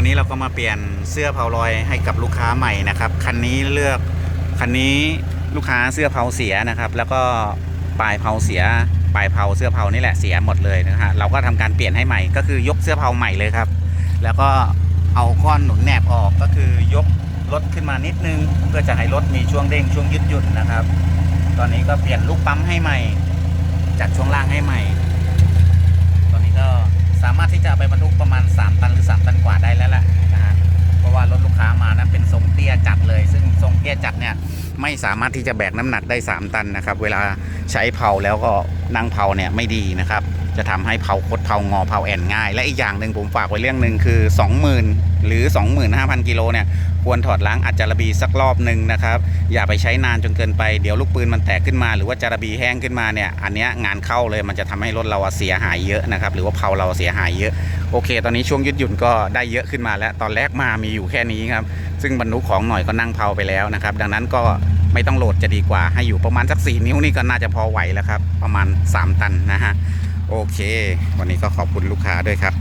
วันนี้เราก็มาเปลี่ยนเสื้อเผาลอยให้กับลูกค้าใหม่นะครับ คันนี้เลือกคันนี้ลูกค้าเสื้อเผาเสียนะครับ แล้วก็ปลายเผาเสีย ปลายเผาเสื้อเผานี่แหละเสียหมดเลยนะฮะเราก็ทำการเปลี่ยนให้ใหม่ก็คือยกเสื้อเผาใหม่เลยครับ แล้วก็เอาก้อนหนุนแหนบออกก็คือยกรถขึ้นมานิดนึง เพื่อจะให้รถมีช่วงเด้งช่วงยืดหยุ่นนะครับ ตอนนี้ก็เปลี่ยนลูกปั๊มให้ใหม่จัดช่วงล่างให้ใหม่ จัดเนี่ยไม่สามารถที่จะแบกน้ำหนักได้ 3 ตันนะครับ เวลาใช้เผาแล้วก็นั่งเผาเนี่ยไม่ดีนะครับ จะทำให้เผาคดเผางอเผาแอนง่าย และอีกอย่างหนึ่งผมฝากไว้เรื่องหนึ่งคือ 20,000 หรือ 25,000 กิโลเนี่ยควรถอดล้างอัจจารบีสักรอบหนึ่งนะครับอย่าไปใช้นานจนเกินไปเดี๋ยวลูกปืนมันแตกขึ้นมา หรือว่าจารบีแห้งขึ้นมาเนี่ยอันนี้งานเข้าเลยมันจะทำให้รถเราเสียหายเยอะนะครับหรือว่าเผาเราเสียหายเยอะโอเค ตอนนี้ช่วงยืดหยุ่นก็ได้เยอะขึ้นมาแล้วตอนแรกมามีอยู่แค่นี้ครับซึ่งบรรทุกของหน่อยก็นั่งเผาไปแล้วนะครับดังนั้นก็ไม่ต้องโหลดจะดีกว่าให้อยู่ประมาณสัก 4 นิ้วนี่ก็น่าจะพอไหวแล้วครับประมาณ 3 ตันนะฮะ โอเค วันนี้ก็ขอบคุณลูกค้าด้วยครับ